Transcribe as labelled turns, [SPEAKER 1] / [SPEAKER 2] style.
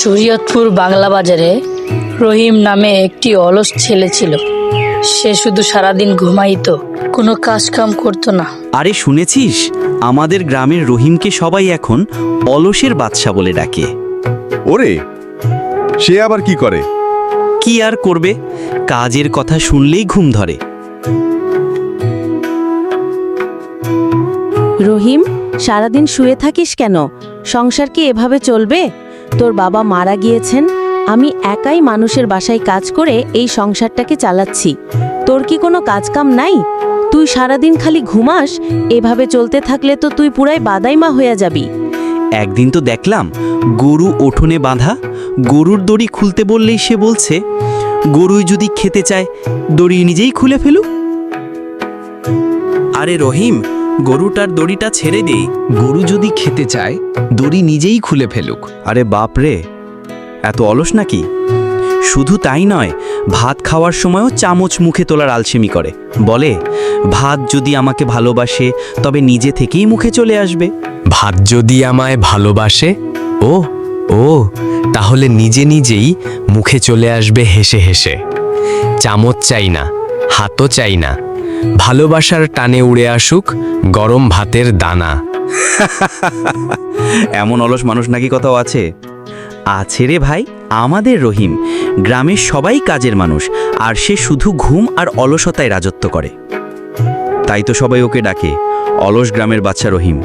[SPEAKER 1] শরীয়তপুর বাংলা বাজারে রহিম নামে একটি অলস ছেলে ছিল। সে শুধু সারাদিন ঘুমাইত কোনো কাজ কাম করতো না।
[SPEAKER 2] আরে শুনেছিস? আমাদের গ্রামের রহিমকে সবাই এখন অলসের বাদশা বলে ডাকে।
[SPEAKER 3] ওরে সে আবার কি করে?
[SPEAKER 2] কি আর করবে? কাজের কথা শুনলেই ঘুম ধরে।
[SPEAKER 4] রহিম সারাদিন শুয়ে থাকিস কেন? সংসার কি এভাবে চলবে? তোর বাবা মারা গিয়েছেন, আমি একাই মানুষের বাসায় কাজ করে এই সংসারটাকে চালাচ্ছি। তোর কি কোনো কাজকাম নাই? তুই সারাদিন খালি ঘুমাস, এভাবে চলতে থাকলে তো তুই পুরাই বাদাইমা হয়ে যাবি।
[SPEAKER 2] একদিন তো দেখলাম গরু ওঠনে বাঁধা, গরুর দড়ি খুলতে বললেই সে বলছে, গরুই যদি খেতে চায়, দড়ি নিজেই খুলে ফেলুক। আরে রহিম গরুটার দড়িটা ছেড়ে দেই।
[SPEAKER 5] গরু যদি খেতে চায় দড়ি নিজেই খুলে ফেলুক।
[SPEAKER 2] আরে বাপ রে এত অলস নাকি? শুধু তাই নয় ভাত খাওয়ার সময়ও চামচ মুখে তোলার আলসেমি করে। বলে ভাত যদি আমাকে ভালোবাসে তবে নিজে থেকেই মুখে চলে আসবে।
[SPEAKER 5] ভাত যদি আমায় ভালোবাসে? ও ও তাহলে নিজে নিজেই মুখে চলে আসবে হেসে হেসে। চামচ চাই না হাতও চাই না। ভালোবাসার টানে উড়ে আসুক গরম ভাতের দানা।
[SPEAKER 2] এমন অলস মানুষ নাকি কোথাও আছে? আছে রে ভাই, আমাদের রহিম। গ্রামের সবাই কাজের মানুষ, আর সে শুধু ঘুম আর অলসতায় রাজত্ব করে। তাই তো সবাই ওকে ডাকে, অলস গ্রামের বাচ্চা রহিম।